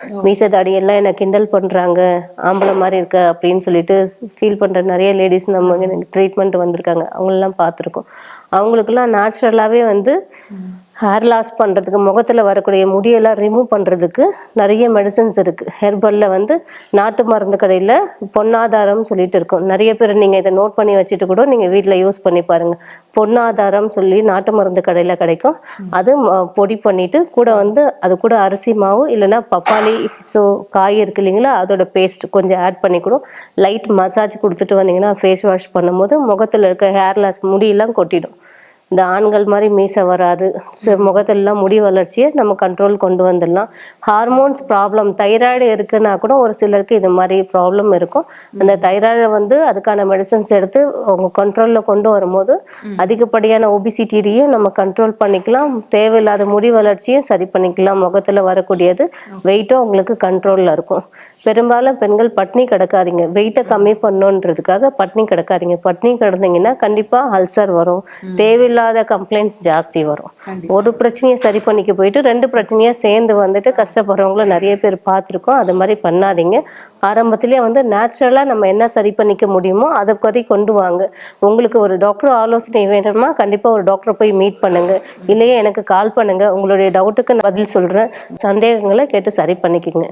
மீச தாடியெல்லாம் என்ன கிண்டல் பண்றாங்க. ஆம்பளை மாதிரி இருக்க அப்படின்னு சொல்லிட்டு ஃபீல் பண்ற நிறைய லேடிஸ் நம்ம ட்ரீட்மெண்ட் வந்திருக்காங்க. அவங்களெல்லாம் பார்த்துருக்கோம். அவங்களுக்குலாம் நேச்சுரலாகவே வந்து ஹேர் லாஸ் பண்ணுறதுக்கு முகத்தில் வரக்கூடிய முடியெல்லாம் ரிமூவ் பண்ணுறதுக்கு நிறைய மெடிசன்ஸ் இருக்குது ஹெர்பலில் வந்து நாட்டு மருந்து கடையில் பொன்னாதாரம் சொல்லிட்டு இருக்கும். நிறைய பேர் நீங்கள் இதை நோட் பண்ணி வச்சுட்டு கூட நீங்கள் வீட்டில் யூஸ் பண்ணி பாருங்கள் பொன்னாதாரம் சொல்லி நாட்டு மருந்து கடையில் கிடைக்கும். அது ம- பொடி பண்ணிவிட்டு கூட வந்து அது கூட அரிசி மாவு இல்லைன்னா பப்பாளி ஸோ காய் இருக்கு இல்லைங்களா அதோட பேஸ்ட் கொஞ்சம் ஆட் பண்ணி கூட லைட் மசாஜ் கொடுத்துட்டு வந்தீங்கன்னா ஃபேஸ் வாஷ் பண்ணும்போது முகத்தில் இருக்க ஹேர் லாஸ் முடியெல்லாம் கொட்டிடும். இந்த ஆண்கள் மாதிரி மீசை வராது. முகத்திலலாம் முடி வளர்ச்சியை நம்ம கண்ட்ரோல் கொண்டு வந்துடலாம். ஹார்மோன்ஸ் ப்ராப்ளம் தைராய்டு இருக்குன்னா கூட ஒரு சிலருக்கு இது மாதிரி ப்ராப்ளம் இருக்கும். அந்த தைராய்டை வந்து அதுக்கான மெடிசன்ஸ் எடுத்து அவங்க கண்ட்ரோலில் கொண்டு வரும்போது அதிகப்படியான ஒபிசிட்டியையும் நம்ம கண்ட்ரோல் பண்ணிக்கலாம். தேவையில்லாத முடி வளர்ச்சியும் சரி பண்ணிக்கலாம். முகத்தில் வரக்கூடியது வெயிட்டும் உங்களுக்கு கண்ட்ரோலில் இருக்கும். பெரும்பாலும் பெண்கள் பட்னி கிடக்காதீங்க. வெயிட்டை கம்மி பண்ணணுன்றதுக்காக பட்னி கிடக்காதீங்க. பட்னி கிடந்தீங்கன்னா கண்டிப்பாக அல்சர் வரும். தேவையில்லாத கம்ப்ளைண்ட்ஸ் ஜாஸ்தி வரும். ஒரு பிரச்சனையை சரி பண்ணிக்க போயிட்டு ரெண்டு பிரச்சனையா சேர்ந்து வந்துட்டு கஷ்டப்படுறவங்களும் நிறைய பேர் பார்த்துருக்கோம். அது மாதிரி பண்ணாதீங்க. ஆரம்பத்திலே வந்து நேச்சுரலாக நம்ம என்ன சரி பண்ணிக்க முடியுமோ அதை பற்றி கொண்டு வாங்க. உங்களுக்கு ஒரு டாக்டர் ஆலோசனை வேணுமா கண்டிப்பாக ஒரு டாக்டரை போய் மீட் பண்ணுங்க. இல்லையே எனக்கு கால் பண்ணுங்க. உங்களுடைய டவுட்டுக்கு நான் பதில் சொல்கிறேன் சந்தேகங்களை கேட்டு சரி பண்ணிக்கோங்க.